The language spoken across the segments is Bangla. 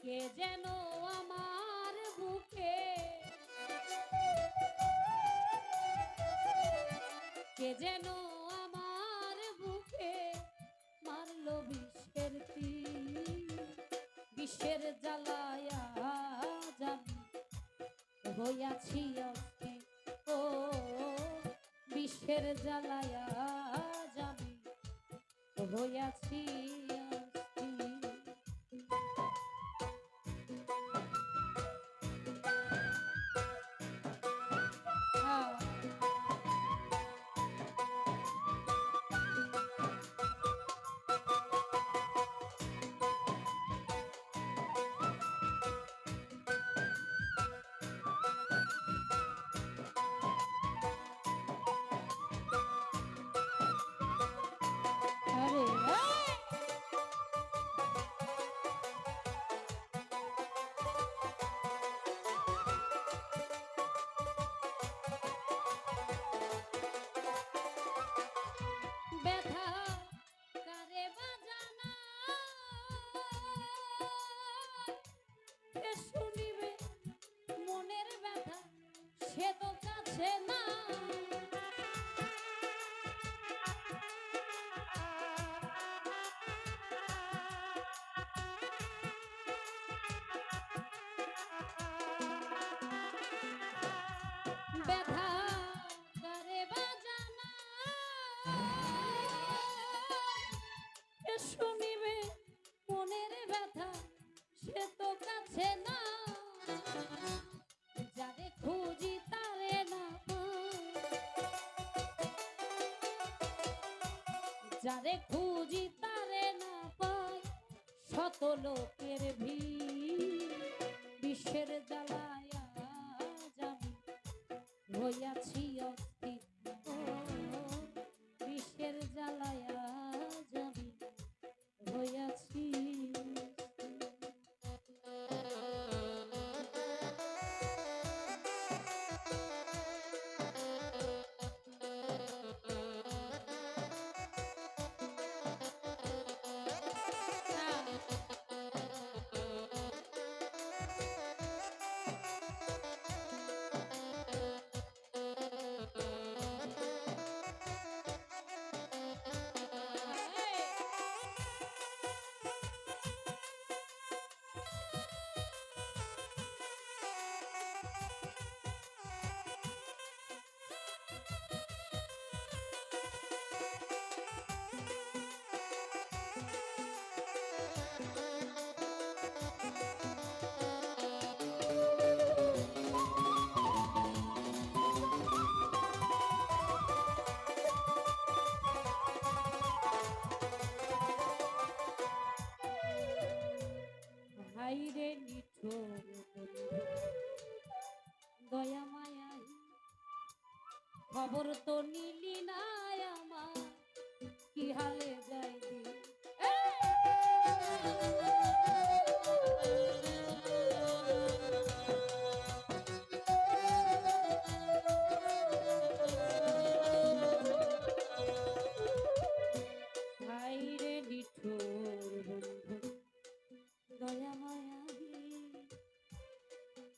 কে যেন আমার বুকে? কে যেন আমার বুকে মারলো বিশ্বের বিশ্বের জ্বালায়া জানি হইয়াছি অস্থি ও বিশ্বের জ্বালায়া জানি হইয়াছি সে তো কাছে না। ব্যথা যারে খুঁজি তারে না পাই শত লোকের ভিড়। বিশ্বের জ্বালায়া যাবি হইয়াছি অস্থির। খবর তো নিলি না আমার। কি হালে যাই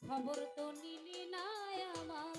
খবর তো নিলি না আমার।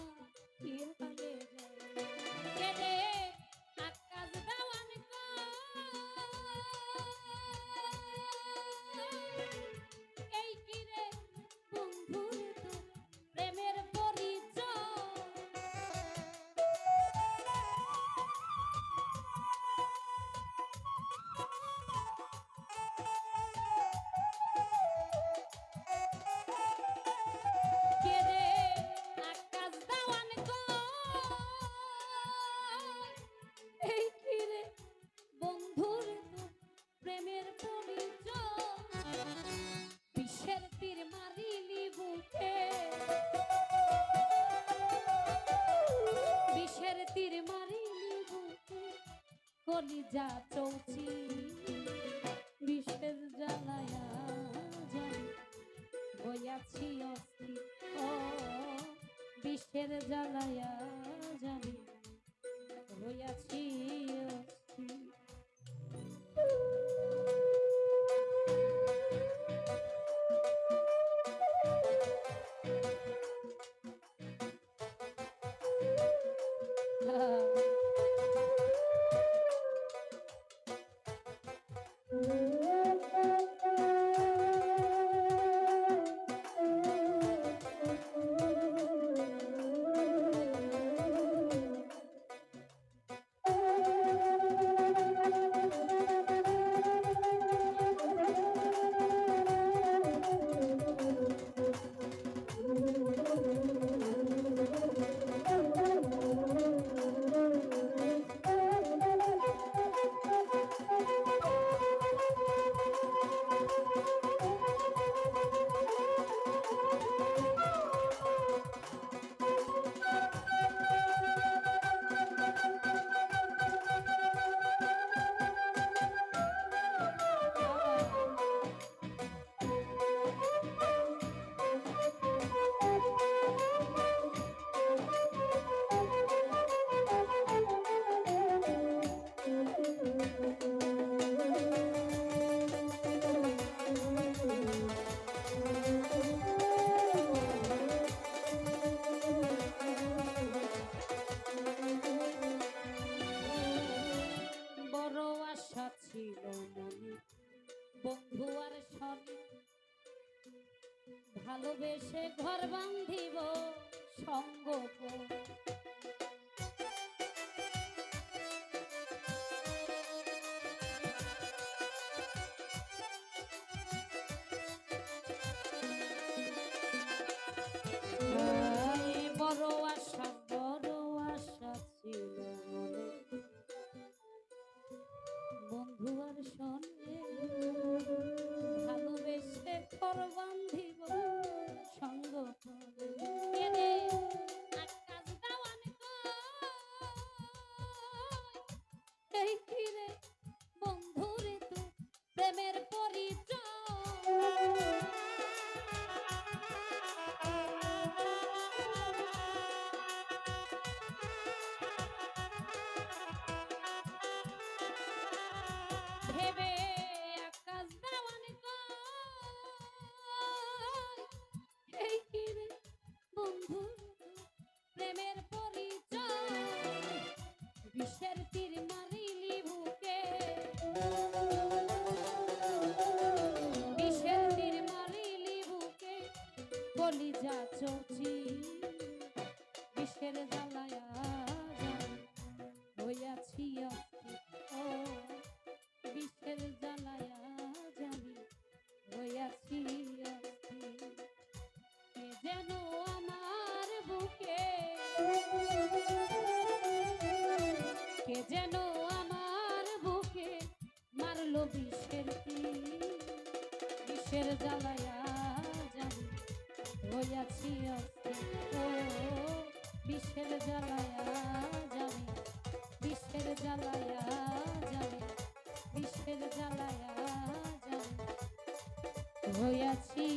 কলিজা চৌচি বিশ্বের জ্বালায়া যাই হইয়াছি অস্থি ও বিশ্বের জ্বালায়া জানি হইয়াছি অস্থির ছিল মনে বন্ধু আর সনে ভালোবেসে ঘর বান্ধিব সঙ্গ কলিজা চৌচি বিষের জ্বালায়া হইয়াছি ও বিষের জ্বালায়া জানি হইয়াছি কে যেন আমার কে যেন আমার মারলো তীর। বিষের জ্বালায়া অস্থির ও বিষের জ্বালায়া জানি বিষের জ্বালায়া জানি বিষের জ্বালায়া জানি হইয়াছি